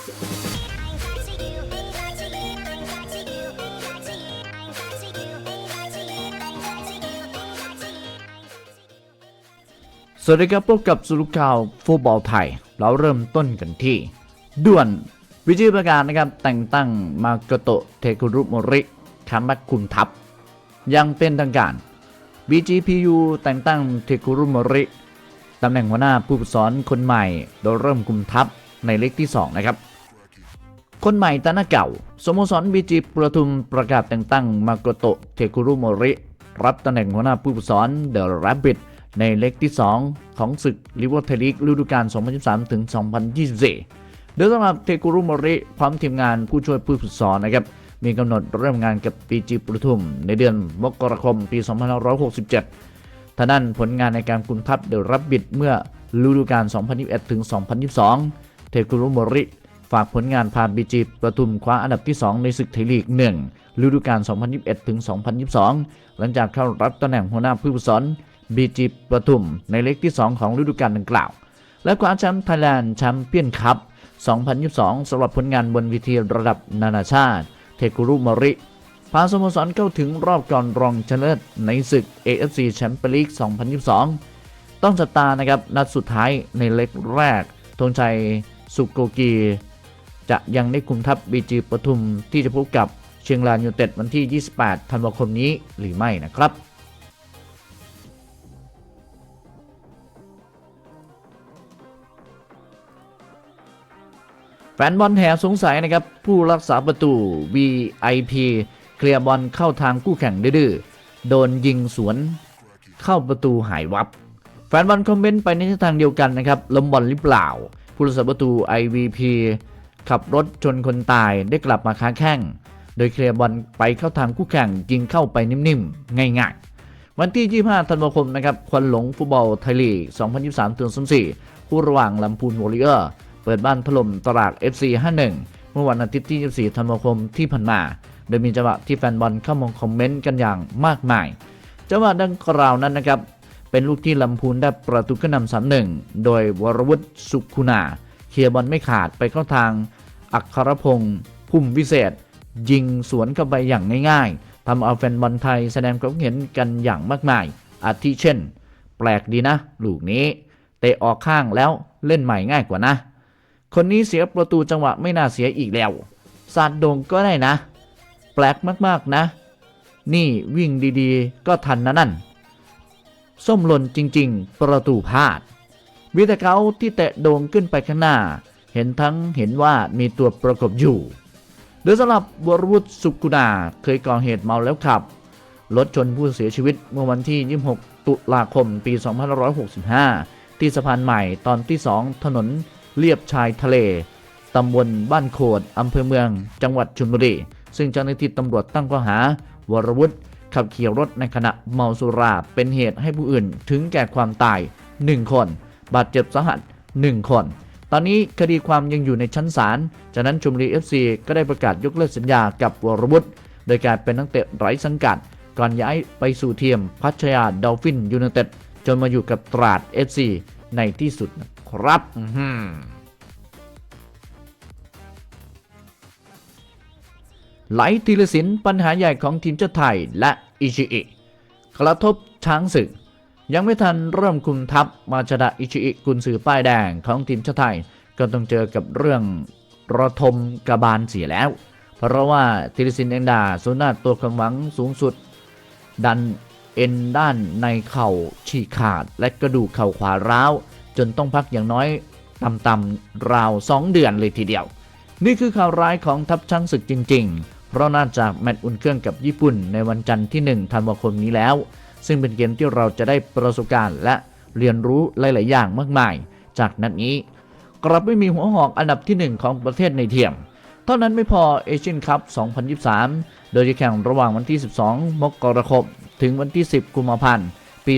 สวัสดีครับพบกับสุรุข่าวฟุตบอลไทย เราเริ่มต้นกันที่ ด่วนวิจิประการนะครับ แต่งตั้งมาโกโตะเทคุรุโมริคัมแบ็กคุมทัพยังเป็นทางการ BGPU แต่งตั้งเทคุรุโมริตำแหน่งหัวหน้าผู้ฝึกสอนคนใหม่ โดยเริ่มคุมทัพในเล็กที่ 2 นะครับ คนใหม่ตาหน้าเก่า สโมสรบีจีประทุมประกาศแต่งตั้งมาโกโตะเทคุรุโมริ รับตำแหน่งหัวหน้าผู้ฝึกสอนเดอะแรบบิทในเล็กที่ 2 ของศึกลิเวอร์พูลลีกฤดูกาล 2023 ถึง 2024 โดยสำหรับเทคุรุโมริพร้อมทีมงานผู้ช่วยผู้ฝึกสอนนะครับ มีกำหนดเริ่มงานกับปีจีประทุม ในเดือนมกราคมปี 2567ท่านั้นผลงานในการคุมทัพเดอะรับบิดเมื่อฤดูกาล 2021 ถึง 2022 เทคุรุโมริ ฝากผลงานพานบีจีประทุมคว้าอันดับที่ 2 ในศึกไทยลีก 1 ฤดูกาล 2021ถึง2022 หลังจากเข้ารับตำแหน่งหัวหน้าผู้ฝึกสอนบีจีประทุมในเล็กที่ 2 ของฤดูกาลดังกล่าว และคว้าแชมป์ไทยแลนด์แชมเปี้ยนคัพ 2022 สำหรับผลงานบนเวทีระดับนานาชาติ เทคุรุโมริพาสโมสรเข้าถึงรอบก่อนรองชนะเลิศในศึก AFC แชมเปี้ยนลีก 2022 ต้องจับตานะครับนัดสุดท้ายในเล็กแรกธงชัยสุโกกี จะยังได้คุมทัพบีจีปทุมที่จะพบกับเชียงรายยูไนเต็ดวันที่ 28 ธันวาคมนี้หรือไม่นะครับแฟนบอลแห่สงสัยนะครับ ผู้รักษาประตู VIP เคลียร์บอลเข้าทางคู่แข่งดื้อโดนยิงสวนเข้าประตูหายวับ แฟนบอลคอมเมนต์ไปในทิศทางเดียวกันนะครับล้มบอลหรือเปล่า ผู้รักษาประตู IVP ขับรถชนคนตายได้กลับมาค้าแข้ง โดยเคลียร์บอลไปเข้าทางคู่แข่งยิงเข้าไปนิ่มๆ ง่ายๆ วันที่ 25 ธันวาคมนะครับควันหลงฟุตบอลไทยลีก 2023ถึง24คู่ระหว่างลำพูนวอริเออร์ เปิดบ้านถล่มตลาด FC 51 เมื่อวันอาทิตย์ที่ 24 ธันวาคมที่ผ่านมา โดยมีจังหวะที่แฟนบอลเข้ามาคอมเมนต์กันอย่างมากมายจังหวะดังกล่าวนั้นนะครับเป็นลูกที่ลำพูนได้ประตูขึ้นนำสามหนึ่งโดยวรวุฒิสุขคุณา เคลียร์บอลไม่ขาดไปเข้าทางอัครพงศ์พุ่มวิเศษ ยิงสวนเข้าไปอย่างง่ายๆทำเอาแฟนบอลไทยแสดงความเห็นกันอย่างมากมาย อาทิเช่น แปลกดีนะ ลูกนี้ เตะออกข้างแล้วเล่นใหม่ง่ายกว่านะ คนนี้เสียประตูจังหวะไม่น่าเสียอีกแล้วสาดโดงก็ได้นะ แปลกมากๆนะ นี่วิ่งดีๆ ก็ทันนะนั่น ส้มหล่นจริงๆ ประตูพลาด วิทยาเขาที่เตะโด่งขึ้นไปข้างหน้า เห็นทั้งเห็นว่ามีตัวประกบอยู่ โดยสำหรับวรวุฒิสุกุณาเคยก่อเหตุเมาแล้วขับรถชนผู้เสียชีวิตเมื่อวันที่ 26 ตุลาคม ปี 2565 ที่สะพานใหม่ตอนที่ 2 ถนนเลียบชายทะเล ตำบลบ้านโขดอำเภอเมือง จังหวัดชลบุรี ซึ่งเจ้าหน้าที่ตำรวจตั้งข้อหา วรวุฒิขับขี่รถในขณะเมาสุราเป็นเหตุให้ผู้อื่นถึงแก่ความตาย 1 คน บาดเจ็บสาหัส 1 คน ตอนนี้คดีความยังอยู่ในชั้นศาล จากนั้นชมบุรี FC ก็ได้ประกาศยกเลิกสัญญากับวรวุฒิโดยการเป็นนักเตะไร้สังกัด ก่อนย้ายไปสู่ทีมพัชยาดอลฟินยูไนเต็ดจนมาอยู่กับตราด FC ในที่สุดนะครับอื้อหือไหลทีละสินปัญหาใหญ่ของทีมชาติไทยและอิชิอิกระทบช้างศึก ยังไม่ทันเริ่มคุมทัพมาชดะอิชิอิกุนสือป้ายแดงของทีมชาติไทย ก็ต้องเจอกับเรื่องระทมกระบาลเสียแล้ว เพราะว่าธีรศินเอ็นดาสุนาตัวความหวังสูงสุด ดันเอ็นด้านในเข่าฉีกขาดและกระดูกเข่าขวาร้าว จนต้องพักอย่างน้อยต่ำๆราว 2 เดือนเลยทีเดียว นี่คือข่าวร้ายของทัพช้างศึกจริง ๆ เพราะน่าจากแมตช์อุ่นเครื่องกับญี่ปุ่นในวันจันทร์ที่ 1 ธันวาคมนี้แล้ว ซึ่งเป็นเกมที่เราจะได้ประสบการณ์ และเรียนรู้หลาย ๆ อย่างมากมาย จากนัดนี้ กลับไม่มีหัวหอกอันดับที่ 1 ของประเทศในเทียม เท่านั้นไม่พอเอเชียนคัพ 2023 โดยจะแข่งระหว่างวันที่ 12 มกราคม ถึงวันที่ 10 กุมภาพันธ์ ปี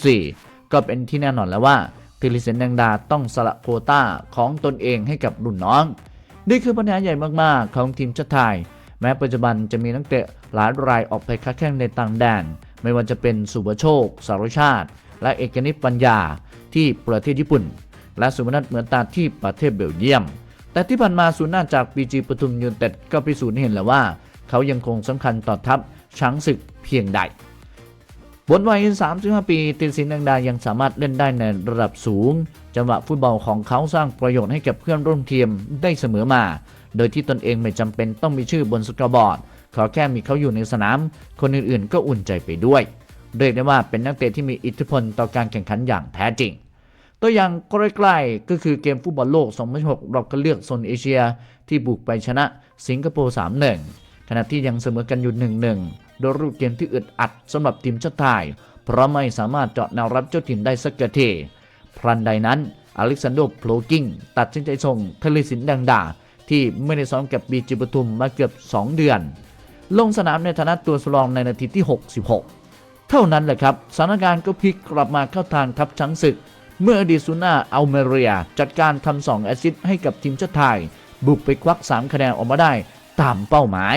2024 ก็เป็นที่แน่นอนแล้วว่าทิลิเซนแดงดาต้องสละโคต้าของตนเองให้กับรุ่นน้อง นี่คือปัญหาใหญ่มาก ๆ ของทีมชาติไทย แม้ปัจจุบันจะมีนักเตะหลายรายออกไปค้าแข่งในต่างแดน ไม่ว่าจะเป็นสุภโชค สารชาติ และเอกนิตปัญญาที่ประเทศญี่ปุ่น และสุมนัทเหมือนตาที่ประเทศเบลเยียม แต่ที่ผ่านมาศูนย์หน้าจากปีจีปทุมยูนเต็ดก็พิสูจน์เห็นแล้วว่า เขายังคงสำคัญต่อทัพช้างศึกเพียงใดบนวัย 35 ปีตินสินดังดายังสามารถเล่นได้ในระดับสูง จังหวะฟุตบอลของเขาสร้างประโยชน์ให้กับเพื่อนร่วมทีมได้เสมอมา โดยที่ตนเองไม่จำเป็นต้องมีชื่อบนสกอร์บอร์ด ขอแค่มีเขาอยู่ในสนาม คนอื่นๆ ก็อุ่นใจไปด้วย เรียกได้ว่าเป็นนักเตะที่มีอิทธิพลต่อการแข่งขันอย่างแท้จริง ตัวอย่างใกล้ๆก็คือเกมฟุตบอลโลก 2006รอบคัดเลือกโซนเอเชีย ที่บุกไปชนะสิงคโปร์ 3-1 ขณะที่ยังเสมอกันอยู่ 1-1 โดยรูปเกมที่อึดอัดสำหรับทีมชาติไทย เพราะไม่สามารถเจาะแนวรับเจ้าถิ่นได้สักทีพรันใดนั้นอเล็กซานโดโพลกิงตัดสินใจส่งทะเลสินดังดาที่ไม่ได้ซ้อมกับบีจีปทุมมาเกือบ 2 เดือน ลงสนามในฐานะตัวสำรองในนาทีที่ 66 เท่านั้นแหละครับสถานการณ์ก็พลิกกลับมาเข้าทางทัพช้างศึก เมื่ออดีซูน่าอัลเมเรีย จัดการทำ2แอซิสให้กับทีมชาติไทย บุกไปควัก 3 คะแนนออกมาได้ตามเป้าหมาย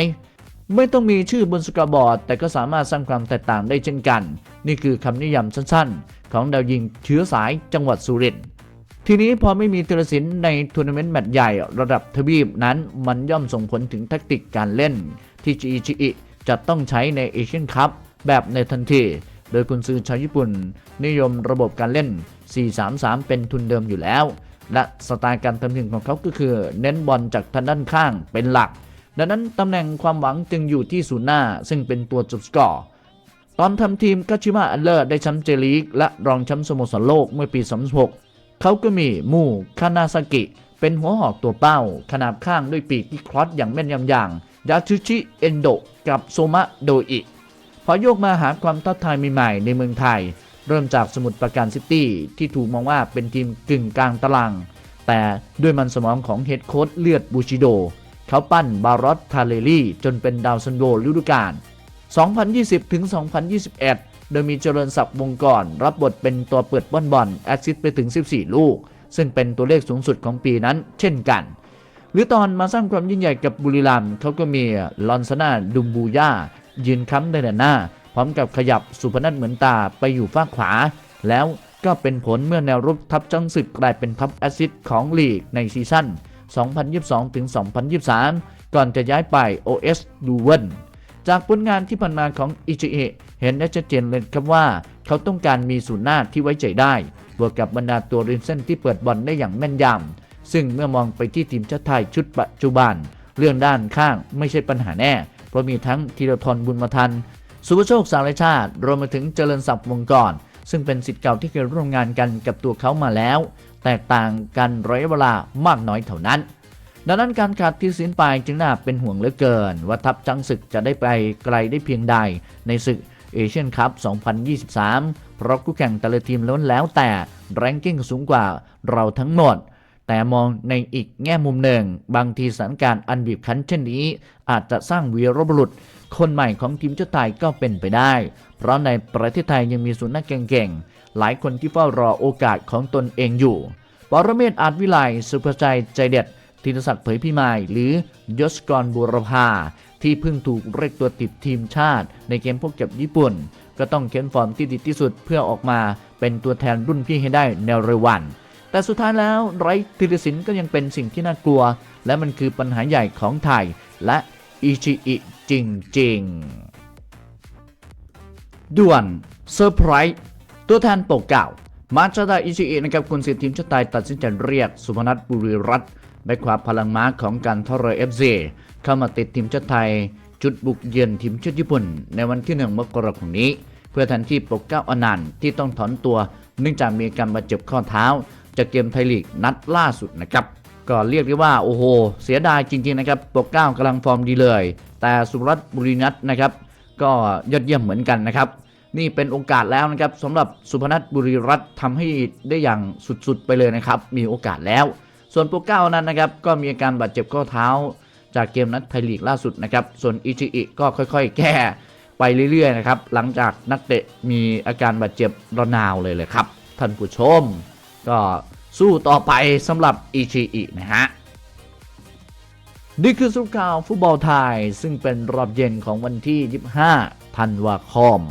ไม่ต้องมีชื่อบนสกอร์บอร์ด แต่ก็สามารถสร้างความแตกต่างได้เช่นกัน นี่คือคำนิยามสั้นๆ ของดาวยิงเชื้อสายจังหวัดสุรินทร์ทีนี้พอไม่มีธีรศิลป์ในทัวร์นาเมนต์แมตช์ใหญ่ระดับทวีปนั้นมันย่อมส่งผลถึงแทคติกการเล่น ที่จีจีอิจะต้องใช้ในเอเชียนคัพแบบในทันที โดยคุณซือชาวญี่ปุ่น นิยมระบบการเล่น 4-3-3 เป็นทุนเดิมอยู่แล้ว และสไตล์การทำทีมของเขาก็คือ เน้นบอลจากทางด้านข้างเป็นหลัก ดังนั้นตำแหน่งความหวังจึงอยู่ที่ศูนย์หน้า ซึ่งเป็นตัวจุดสกอร์ตอนทำทีมกาชิมะอัลเลอร์ได้แชมป์เจลีกและรองแชมป์สโมสรโลกเมื่อปี 2006 เขาก็มีมูคานาซากิ เป็นหัวหอกตัวเป้า ขนาบข้างด้วยปีกที่ครอสอย่างแม่นยำอย่าง ยาชุชิเอนโดกับโซมะโดอิพอโยกมาหาความท้าทายใหม่ๆในเมืองไทย เริ่มจากสมุทรปราการซิตี้ที่ถูกมองว่าเป็นทีมกึ่งกลางตาราง แต่ด้วยมันสมองของเฮดโค้ชเลือดบูชิโด เขาปั้นบารอตทาเลลี่ จนเป็นดาวซันโดฤดูกาล 2020ถึง2021 โดยมีเจริญศักดิ์วงกรรับบทเป็นตัวเปิดบอลบอลแอซิสไปถึง 14 ลูก ซึ่งเป็นตัวเลขสูงสุดของปีนั้น เช่นกัน หรือตอนมาสร้างความยิ่งใหญ่กับบุรีรัมย์เขาก็มีลอนซานาดุมบูย่ายืนค้ำในแดนหน้า พร้อมกับขยับสุพนัทเหมือนตาไปอยู่ฝ้าขวา แล้วก็เป็นผลเมื่อแนวรุกทัพจังศึกกลายเป็นทัพแอซิสต์ของลีกในซีซั่น 2022ถึง2023 ก่อนจะย้ายไป OS ดูเวนจากผลงานที่ผ่านมาของอิจิเอะเห็นได้ชัดเจนเลยครับว่า เขาต้องการมีศูนย์หน้าที่ไว้ใจได้ บวกกับบรรดาตัวริมเส้นที่เปิดบอลได้อย่างแม่นยำ ซึ่งเมื่อมองไปที่ทีมชาติไทยชุดปัจจุบัน เรื่องด้านข้างไม่ใช่ปัญหาแน่ เพราะมีทั้งธีรทรบุญมาทัน สุภโชคสารชาติ รวมไปถึงเจริญศักดิ์วงกรซึ่งเป็นสิทธิ์เก่าที่เคยร่วมงานกันกับตัวเขามาแล้ว แตกต่างกันระยะเวลามากน้อยเท่านั้น ดังนั้นการขาดที่สินไปจึงน่าเป็นห่วงเหลือเกิน ว่าทัพจังศึกจะได้ไปไกลได้เพียงใดในศึกเอเชียนคัพ 2023 เพราะคู่แข่งแต่ละทีมล้นแล้วแต่แรงกิ้งสูงกว่าเราทั้งหมด แต่มองในอีกแง่มุมหนึ่ง บางทีสถานการณ์อันบีบคั้นเช่นนี้ อาจจะสร้างวีรบุรุษ คนใหม่ของทีมชาติไทยก็เป็นไปได้ เพราะในประเทศไทยยังมีศูนย์นักเก่งๆ หลายคนที่เฝ้ารอโอกาสของตนเองอยู่ปรเมศอาจวิไลสุภชัยใจเด็ดธีรศักดิ์เผยพิมายหรือยศกรบุรพาที่เพิ่งถูกเรียกตัวติดทีมชาติ ในเกมพบกับญี่ปุ่น ก็ต้องเค้นฟอร์มที่ดีที่สุดเพื่อออกมาเป็นตัวแทนรุ่นพี่ให้ได้ในเร็ววัน แต่สุดท้ายแล้วไร้ธีรศิลป์ก็ยังเป็นสิ่งที่น่ากลัว และมันคือปัญหาใหญ่ของไทยและอิชิอิจริงๆ ด่วนเซอร์ไพรส์ตัวแทนปกเก่า มาชาดาอิชิอินะครับกุนซือทีมชาติไทยตัดสินใจเรียกสุพนัทบุรีรัตน์แบ็คขวาพลังม้าของการท่าเรือเอฟซีเข้ามาติดทีมชาติไทย จุดบุกเยือนทีมชาติญี่ปุ่น ในวันที่หนึ่งมกราคมนี้ เพื่อแทนที่ปกเก้าอนันต์ที่ต้องถอนตัว เนื่องจากมีการบาดเจ็บข้อเท้า จากเกมไทยลีกนัดล่าสุดนะครับก็เรียกได้ว่าโอ้โห เสียดายจริง ๆ นะครับปกเก้ากำลังฟอร์มดีเลย แต่สุรัตน์บุรีนัทนะครับก็ยอดเยี่ยมเหมือนกันนะครับ นี่เป็นโอกาสแล้วนะครับสำหรับสุพนัทบุรีรัตน์ทำให้ได้อย่างสุดๆไปเลยนะครับ มีโอกาสแล้ว ส่วนโปรเก้านั้นนะครับก็มีอาการบาดเจ็บข้อเท้า จากเกมนัดไทยลีกล่าสุดนะครับ ส่วนอิชิอิก็ค่อยๆ แก้ไปเรื่อยๆนะครับหลังจากนักเตะมีอาการบาดเจ็บระนาวเลยเลยครับท่านผู้ชม ก็สู้ต่อไปสำหรับอิชิอินะฮะนี่คือสุข่าวฟุตบอลไทย ซึ่งเป็นรอบเย็นของวันที่ 25 ธันวาคม